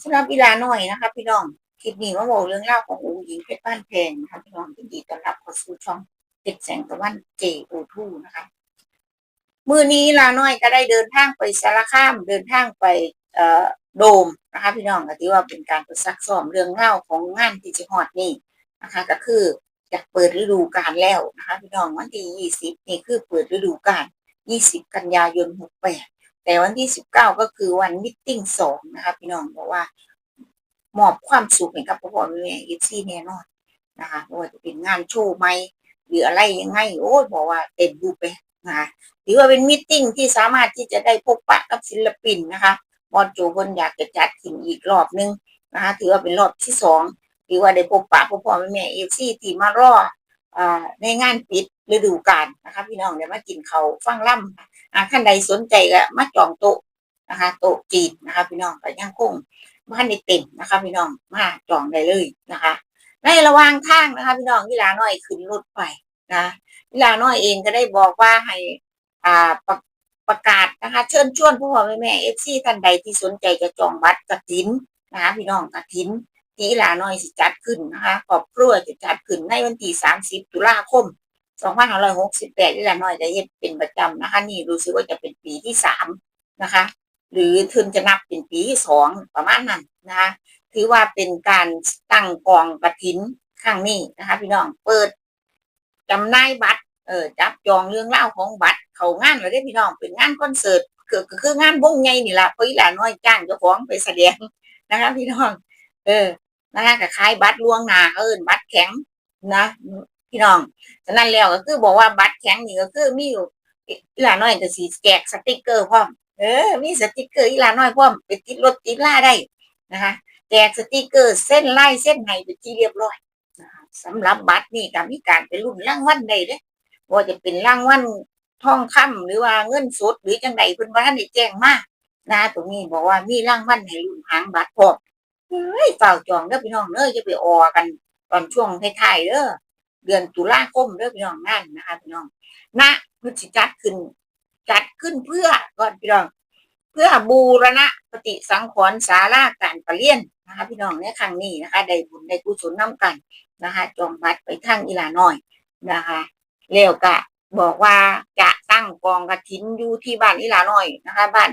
สำหรับอีลาหน่อยนะคะพี่น้องคลิปนี้มาบอกเรื่องเล่าขององค์หญิงเพชรบ้านแพงนะคะพี่น้องยินดีต้อนรับเข้าสู่ช่องเพชรแสงตะวันเจโอทูนะคะมือนี้ลาน้อยก็ได้เดินทางไปสารคามเดินทางไปเอ่อโดมนะคะ พี่น้องก็ถือว่าเป็นการประซักซ้อมเรื่องเล่าของงานที่จะฮอดนี่นะคะ ก็คืออยากเปิดฤดูกาลแล้วนะคะ พี่น้องวันที่ยี่สิบนี่คือเปิดฤดูกาลยี่สิบกันยายนหกแปด แต่วันที่สิบเก้าก็คือวันมิทติ้งสองนะคะพี่น้องบอกว่ามอบความสุขให้กับพ่อพ่อแม่เอฟซีแน่นอนนะคะไม่ว่าจะเป็นงานโชว์ไหมหรืออะไรยังไงโอ้ยบอกว่าเต็มรูปนะคะถือว่าเป็นมิทติ้งที่สามารถที่จะได้พบปะกับศิลปินนะคะบอลโจคนอยากจะจัดขึ้นอีกรอบนึงนะคะถือว่าเป็นรอบที่สองถือว่าได้พบปะพ่อพ่อแม่เอฟซีที่มารออ่าในงานปิด ฤดูกาลนะคะ พี่น้องเดี๋ยวมากินเขาฟังล่ำอ่าท่านใดสนใจก็มาจองโต๊ะนะคะ โต๊ะจีนนะคะ พี่น้องก็ยังคงบ้านในเต็มนะคะ พี่น้องมาจองได้เลยนะคะ ในระหว่างทางนะคะ พี่น้องวิลาน้อยขึ้นรถไปนะวิลาน้อยเองก็ได้บอกว่าให้อ่าประประกาศนะคะ เชิญชวนผู้พ่อแม่แม่เอฟซีท่านใดที่สนใจจะจองบัตรกระถินนะคะ พี่น้องกระถินที่วิลาน้อยสิจัดขึ้นนะคะครอบครัวจะจัดขึ้นในวันที่สาคม สิบตุลาคม2568ที่ละน้อยจะเฮ็ดเป็นประจำนะคะ นี่รู้สึกว่าจะเป็นปีที่สามนะคะ หรือทึนจะนับเป็นปีที่สองประมาณนั้นนะคะ ถือว่าเป็นการตั้งกองกระถินครั้งนี้นะคะ พี่น้องเปิดจำหน่ายบัตรเออจับจองเรื่องเล่าของบัตรเขางานเลยได้อพี่น้องเป็นงานคอนเสิร์ตคือคืองานวงใหญ่นี่ละเพราะอีหลาน้อยจ้างเจ้าของไปแสดงนะคะ พี่น้อง เออนะคะก็ขายบัตรล่วงหน้าเอิ้นบัตรแข็งนะ พี่น้องฉะนั้นแล้วก็คือบอกว่าบัตรแข็งนี่ก็คือมีอยู่อีหลาน้อยก็สีแจกสติกเกอร์พร้อมเออมีสติกเกอร์อีหลาน้อยพร้อมไปติดรถติดล่าได้นะคะแจกสติกเกอร์เส้นไล่เส้นไหนเป็นที่เรียบร้อยสำหรับบัตรนี่ก็มีการไปรุ่นรางวัลได้เด้ว่าจะเป็นรางวัลทองคำหรือว่าเงินสดหรือจังใดเพิ่นว่าท่านได้แจ้งมานะตรงนี้บอกว่ามีรางวัลให้รุ่นหางบัตรพร้อมเฮ้ยเฝ้าจองเด้อพี่น้องเด้อจะไปออกันตอนช่วงท้ายๆเด้อ เดือนตุลาคมเด้อพี่น้องนั่นนะคะพี่น้องณพฤศจิจัดขึ้น จัดขึ้นเพื่อก่อนพี่น้อง เพื่อบูรณะปฏิสังขรณ์ศาลาการประเรียนนะคะพี่น้องในครั้งนี้นะคะได้บุญได้กุศลน้กันนะคะจองบัตรไปทั้งอีหลาน้อยนะคะแล้วก็บอกว่าจะตั้งกองกระถินอยู่ที่บ้านอีหลาน้อยนะคะ บ้าน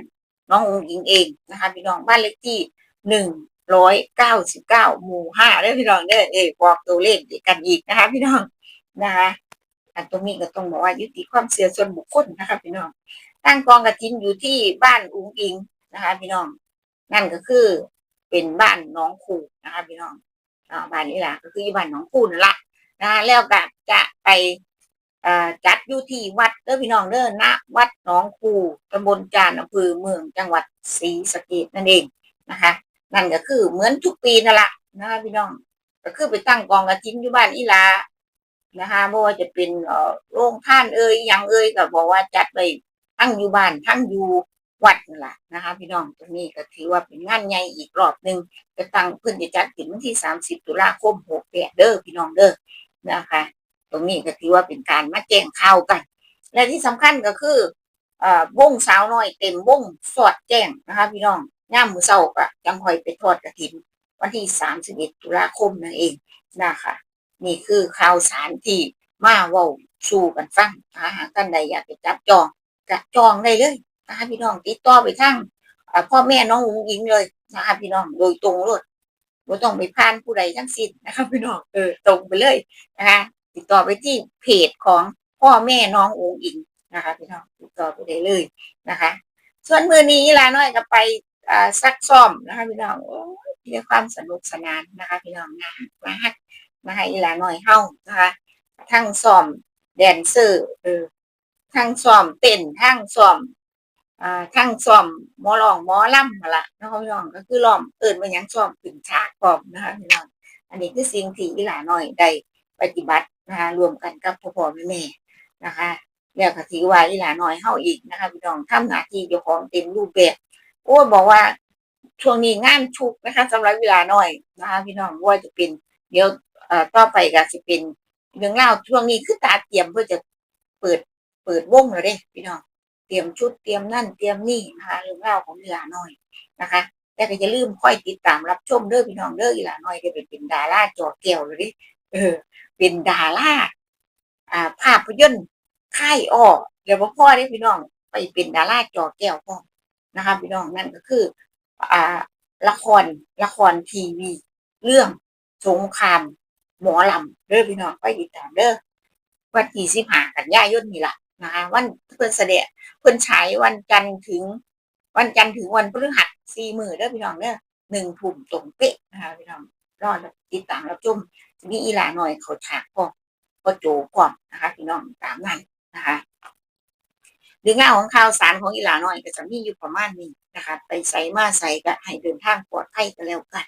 น้ององค์หญิงเองนะคะพี่น้องบ้านเลขที่หนึ่ง ร้อยเก้าสิบเก้าหมู่ห้าเด้พี่น้องเด้เออบอกตัวเลขกันอีกนะคะ พี่น้องนะคะอันตรงนี้ก็ต้องบอกว่ายุติความเสียส่วนบุคคลนะคะ พี่น้องตั้งกองกระถินอยู่ที่บ้านอุ้งอิงนะคะ พี่น้อง นั่นก็คือเป็นบ้านน้องคูนะคะ พี่น้องอ่าบ้านนี้แหละก็คือบ้านน้องคูนั่นแหละนะคะแล้วก็จะไปจัดอยู่ที่วัดเด้อพี่น้องเด้อณวัดหนองคูตำบลจานอำเภอเมืองจังหวัดศรีสะเกษนั่นเองนะคะ นั่นก็คือเหมือนทุกปีนั่นแหละนะคะพี่น้อง ก็คือไปตั้งกองกระถินอยู่บ้านอีลานะคะไม่ว่าจะเป็นโรงท่านเอ่ยยังเอ่ยก็บอกว่าจัดไปทั้งอยู่บ้านทั้งอยู่วัดนั่นแหละนะคะ พี่น้องตรงนี้ก็ถือว่าเป็นงานใหญ่อีกรอบหนึ่งจะตั้งเพื่อนจะจัดถึงวันที่สามสิบตุลาคมหกแปดเด้อพี่น้องเด้อนะคะ ตรงนี้ก็ถือว่าเป็นการมาแจ้งข่าวกัน และที่สำคัญก็คือเอ่อวงสาวน้อยเต็มวงสอดแจ้งนะคะ พี่น้อง ย่ามมือเศร้าก็จังคอยไปทอดกระถิน วันที่สามสิบเอ็ดตุลาคมนั่นเองนะคะนี่คือข่าวสารที่มาว้าสู่กันฟังนะคะหากท่านใดอยากไปจับจองก็จองได้เลยนะคะพี่น้องติดต่อไปทางพ่อแม่น้องอุ๋งอิงเลยนะคะพี่น้องโดยตรงเลยไม่ต้องไปผ่านผู้ใดทั้งสิ้นนะคะพี่น้องเออตรงไปเลยนะคะติดต่อไปที่เพจของพ่อแม่น้ององอิงนะคะพี่น้องติดต่อไปได้เลยนะคะ ส่วนมือนี้ลาน้อยก็ไป ซักซ้อมนะคะพี่น้องโอ้ยีความสนุกสนานนะคะพี่น้องนะมาฮักมาให้อีหลาหน่อยเฮานะคะทั้งซ้อมแดนเซอร์เออทั้งซ้อมเต้นทั้งซ้อมอ่าทั้งซ้อมหมอร้องหมอล่ำมาละนะคะพี่น้องก็คือล้อมเอิ้นว่ายังซ้อมขึ้นฉากพร้อมนะคะพี่น้องอันนี้คือสิ่งที่อีหลาหน้อยได้ปฏิบัตินะคะรวมกันกับพ่อพ่อแม่แม่นะคะแล้วก็ถือว่าอีหลาน้อยเฮาอีกนะคะพี่น้องทำหน้าที่เจ้าของเต็มรูปแบบ โอ้บอกว่าช่วงนี้งานชุกนะคะสำหรับเวลาหน่อยนะคะ พี่น้องว่าจะเป็นเดี๋ยวเอ่อต่อไปก็จะเป็นเรื่องเล่าช่วงนี้คือตาเตรียมเพื่อจะเปิดเปิดวงเลยเด้พี่น้องเตรียมชุดเตรียมนั่นเตรียมนี่นะคะเรื่องเล่าของเวลาหน่อยนะคะแต่ก็อย่าลืมค่อยติดตามรับชมเด้อพี่น้องเด้ออีหลาน้อยได้ไปเป็นดาราจอแก้วเลยดิเออ เป็นดาราอ่าภาพยนตร์ค่ายอ้อเดี๋ยวพ่อได้พี่น้องไปเป็นดาราจอแก้วพ่อ นะคะพี่น้องนั่นก็คืออ่าละครละครทีวี เรื่องสงครามหมอลำเด้อพี่น้องไปติดตามเด้อวันที่สิบห้ากันยายนนี่ละนะคะวันเพิ่นแสดงเพิ่นฉายวันจันทร์ถึง วันจันทร์ถึงวันพฤหัสสี่มือเด้อพี่น้องเด้อหนึ่งทุ่มตรงเป๊ะนะคะพี่น้องรอดติดตามรับชมมีอีหลาหน่อยเขาฉากพร้อมก็โจพร้อมนะคะพี่น้องตามนั้นนะคะ เรื่องาของข่าวสารของอีหลาน่อยก็จะมีอยู่ประมาณนี้นะคะ ไปใส่มาใส่ก็ให้เดินทางปลอดภัยกันแล้วกัน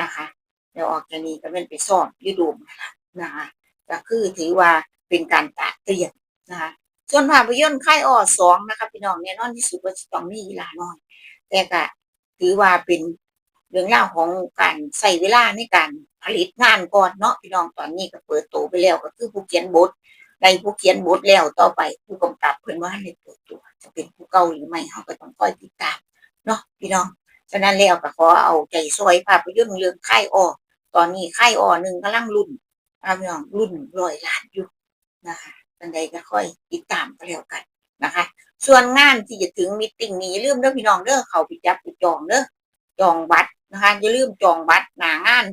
นะคะ เดี๋ยวออกจากนี้ก็เป็นไปซ่อมยูโดมนะคะนะคะก็คือถือว่าเป็นการตัดเตรียมนะคะส่วนภาพยนตร์ค่ายอ้อสองนะคะพี่น้องแน่นอนที่สุดว่าจะต้องมีอีหลาน้อย แต่ก็ถือว่าเป็นเรื่องราวของการใส่เวลาในการผลิตงานก่อนเนาะพี่น้องตอนนี้ก็เปิดโตไปแล้วก็คือผู้เขียนบท ในผู้เขียนบทแล้วต่อไปผู้กำกับเพิ่นว่าในเปิดตัว จะเป็นผู้เก่าหรือไม่เขาก็ต้องคอยติดตามเนาะพี่น้องฉะนั้นแล้วก็ขอเอาใจซอยภาพยนตร์เรื่องค่ออตอนนี้ค่ออหนึ่งกำลังรุ่นพี่น้องรุ่นร้อยล้านอยู่นะคะอันใดก็ค่อยติดตามกันแล้วกันนะคะ ส่วนงานที่จะถึงมิติ้งนี้ลืมเด้อพี่น้องเด้อเขาไปจับไปจองเด้อจองบัตรนะคะอย่าลืมจองบัตรหนางาน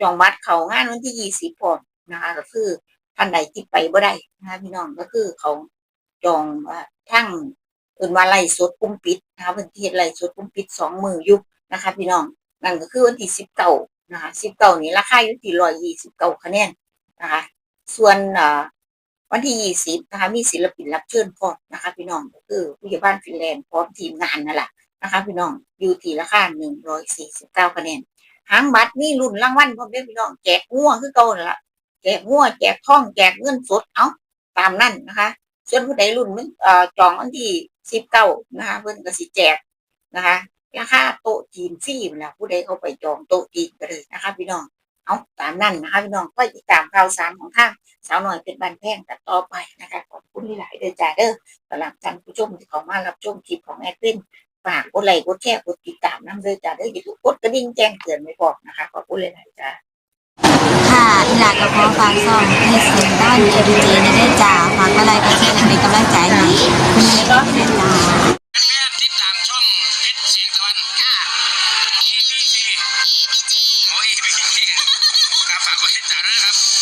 จองบัตรเขางานวันที่ยี่สิบพอนะคะก็คือ ท่านใดที่ไปบ่ได้นะพี่น้องก็คือเขาจองว่าทั้งเอินว่าไล่สดกุ้มปิดนะคะวันที่ไล่สดกุ้มปิดสองมือยุบนะคะ พี่น้องนั่นก็คือวันที่สิบเก้านะคะสิบเก้านี้ราคาอยู่ที่ร้อยยี่สิบเก้าคะแนนนะคะ ส่วนวันที่ยี่สิบนะคะมีศิลปินรับเชิญพร้อมนะคะ พี่น้องก็คือผู้ใหญ่บ้านฟินแลนด์พร้อมทีมงานนั่นแหละนะคะ พี่น้องอยู่ที่ราคาหนึ่งร้อยสี่สิบเก้าคะแนนหางบัตรนี่รุ่นรางวัลพร้อมเด้อพี่น้องแจกงัวคือเก่านั่นละ แจกงัวแจกท่องแจกเงินสดเอาตามนั่นนะคะ ส่วนผู้ใดรุ่นมันเอ่อจองวันที่สิบเก้านะคะเพิ่นก็สิแจกนะคะราคาโต๊ะจีนฟรีนะผู้ใดเข้าไปจองโต๊ะจีนก็เลยนะคะ พี่น้องเอาตามนั่นนะคะพี่น้องก็ติดตามข่าวสารของทางสาวหน่อยเป็นบันแพงกันต่อไปนะคะขอบคุณที่หลายเด้อจ้าเด้อสำหรับท่านผู้ชมที่เขามารับชมคลิปของแอดวินฝากกดไลค์กดแชร์กดติดตามน้ำเด้อจ้าเด้ออย่าลืมกดกระดิ่งแจ้งเตือนไว้บอกนะคะขอบคุณเลยนะจ้า ค่ะอีหลากกับพอฟังซ่องให้เสียงด้านเอดีเจนได้จ่าฟังก็ไรก็เช่นเป็นกำลังใจให้คุณเล็กก็เป็นจ่าฝากไว้จ่าด้วยนะครับ